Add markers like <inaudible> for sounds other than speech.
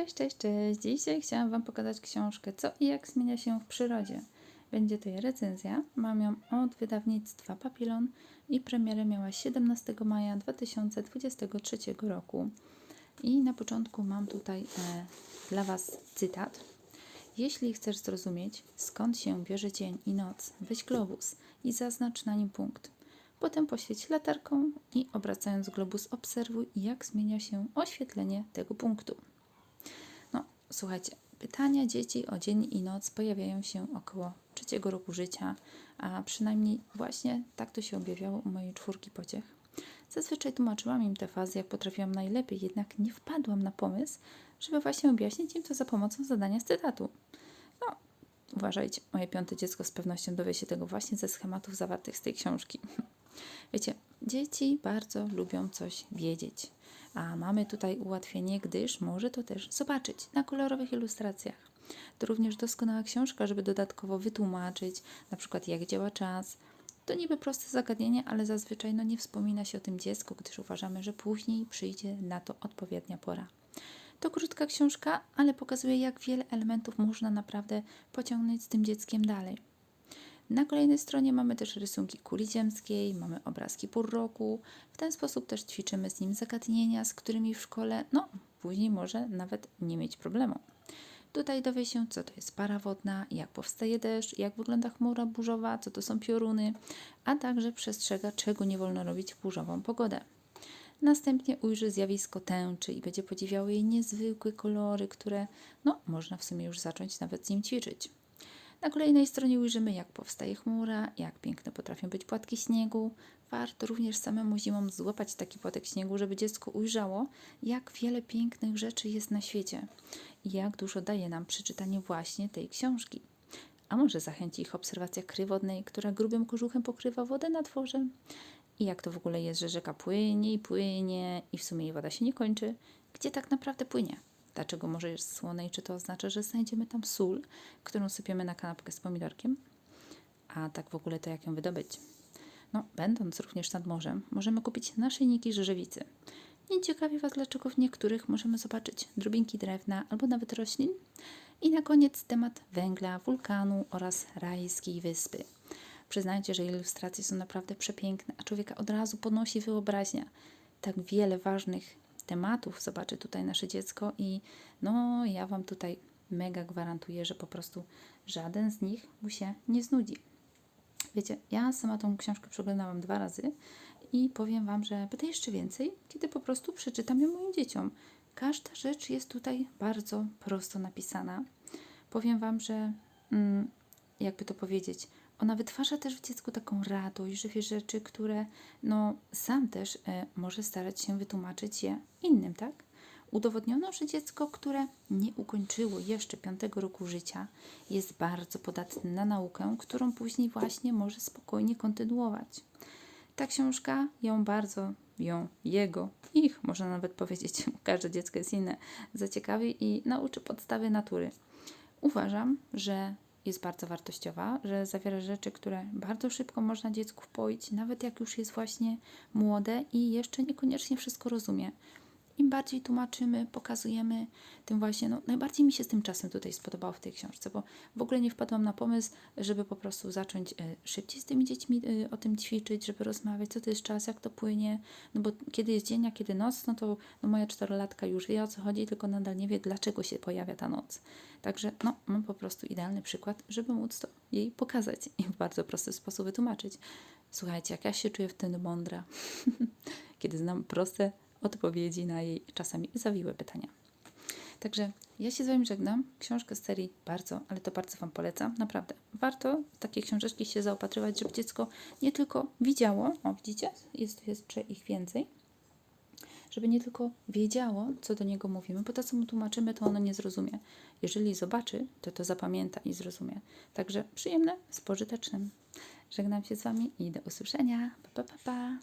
Cześć, cześć, cześć. Dzisiaj chciałam Wam pokazać książkę Co i jak zmienia się w przyrodzie. Będzie to jej recenzja. Mam ją od wydawnictwa Papilon i premierę miała 17 maja 2023 roku. I na początku mam tutaj e, dla Was cytat. Jeśli chcesz zrozumieć, skąd się bierze dzień i noc, weź globus i zaznacz na nim punkt. Potem poświeć latarką i obracając globus obserwuj, jak zmienia się oświetlenie tego punktu. Słuchajcie, pytania dzieci o dzień i noc pojawiają się około trzeciego roku życia, a przynajmniej właśnie tak to się objawiało u mojej czwórki pociech. Zazwyczaj tłumaczyłam im te fazy, jak potrafiłam najlepiej, jednak nie wpadłam na pomysł, żeby właśnie objaśnić im to za pomocą zadania z cytatu. No, uważajcie, moje piąte dziecko z pewnością dowie się tego właśnie ze schematów zawartych z tej książki. <laughs> Wiecie, dzieci bardzo lubią coś wiedzieć, a mamy tutaj ułatwienie, gdyż może to też zobaczyć na kolorowych ilustracjach. To również doskonała książka, żeby dodatkowo wytłumaczyć, na przykład jak działa czas. To niby proste zagadnienie, ale zazwyczaj no, nie wspomina się o tym dziecku, gdyż uważamy, że później przyjdzie na to odpowiednia pora. To krótka książka, ale pokazuje, jak wiele elementów można naprawdę pociągnąć z tym dzieckiem dalej. Na kolejnej stronie mamy też rysunki kuli ziemskiej, mamy obrazki pór roku. W ten sposób też ćwiczymy z nim zagadnienia, z którymi w szkole, no, później może nawet nie mieć problemu. Tutaj dowie się, co to jest para wodna, jak powstaje deszcz, jak wygląda chmura burzowa, co to są pioruny, a także przestrzega, czego nie wolno robić w burzową pogodę. Następnie ujrzy zjawisko tęczy i będzie podziwiał jej niezwykłe kolory, które, no, można w sumie już zacząć nawet z nim ćwiczyć. Na kolejnej stronie ujrzymy, jak powstaje chmura, jak piękne potrafią być płatki śniegu. Warto również samemu zimą złapać taki płatek śniegu, żeby dziecko ujrzało, jak wiele pięknych rzeczy jest na świecie i jak dużo daje nam przeczytanie właśnie tej książki. A może zachęci ich obserwacja kry wodnej, która grubym kożuchem pokrywa wodę na dworze? I jak to w ogóle jest, że rzeka płynie i płynie i w sumie jej woda się nie kończy? Gdzie tak naprawdę płynie? Dlaczego morze jest słone i czy to oznacza, że znajdziemy tam sól, którą sypiemy na kanapkę z pomidorkiem? A tak w ogóle to jak ją wydobyć? No, będąc również nad morzem, możemy kupić naszyjniki żywiowicy. Nie ciekawi Was, dlaczego w niektórych możemy zobaczyć drobinki drewna albo nawet roślin? I na koniec temat węgla, wulkanu oraz rajskiej wyspy. Przyznajcie, że ilustracje są naprawdę przepiękne, a człowieka od razu podnosi wyobraźnia. Tak wiele ważnych tematów zobaczy tutaj nasze dziecko i no ja Wam tutaj mega gwarantuję, że po prostu żaden z nich mu się nie znudzi. Wiecie, ja sama tą książkę przeglądałam dwa razy i powiem Wam, że będę jeszcze więcej, kiedy po prostu przeczytam ją moim dzieciom. Każda rzecz jest tutaj bardzo prosto napisana. Powiem Wam, że mm, jakby to powiedzieć, ona wytwarza też w dziecku taką radość, że rzeczy, które no, sam też e, może starać się wytłumaczyć je innym, tak? Udowodniono, że dziecko, które nie ukończyło jeszcze piątego roku życia, jest bardzo podatne na naukę, którą później właśnie może spokojnie kontynuować. Ta książka ją bardzo, ją, jego, ich, można nawet powiedzieć, <laughs> każde dziecko jest inne, zaciekawi i nauczy podstawy natury. Uważam, że jest bardzo wartościowa, że zawiera rzeczy, które bardzo szybko można dziecku wpoić, nawet jak już jest właśnie młode i jeszcze niekoniecznie wszystko rozumie. Im bardziej tłumaczymy, pokazujemy, tym właśnie, no, najbardziej mi się z tym czasem tutaj spodobało w tej książce, bo w ogóle nie wpadłam na pomysł, żeby po prostu zacząć y, szybciej z tymi dziećmi y, o tym ćwiczyć, żeby rozmawiać, co to jest czas, jak to płynie, no bo kiedy jest dzień, a kiedy noc, no to no, moja czterolatka już wie o co chodzi, tylko nadal nie wie, dlaczego się pojawia ta noc. Także no, mam po prostu idealny przykład, żeby móc to jej pokazać i w bardzo prosty sposób wytłumaczyć. Słuchajcie, jak ja się czuję wtedy mądra, <laughs> kiedy znam proste odpowiedzi na jej czasami zawiłe pytania. Także ja się z Wami żegnam. Książkę z serii bardzo, ale to bardzo Wam polecam. Naprawdę. Warto takie książeczki się zaopatrywać, żeby dziecko nie tylko widziało, o widzicie, jest jeszcze ich więcej, żeby nie tylko wiedziało, co do niego mówimy, bo to, co mu tłumaczymy, to ono nie zrozumie. Jeżeli zobaczy, to to zapamięta i zrozumie. Także przyjemne z pożytecznym. Żegnam się z Wami i do usłyszenia. Pa, pa, pa, pa.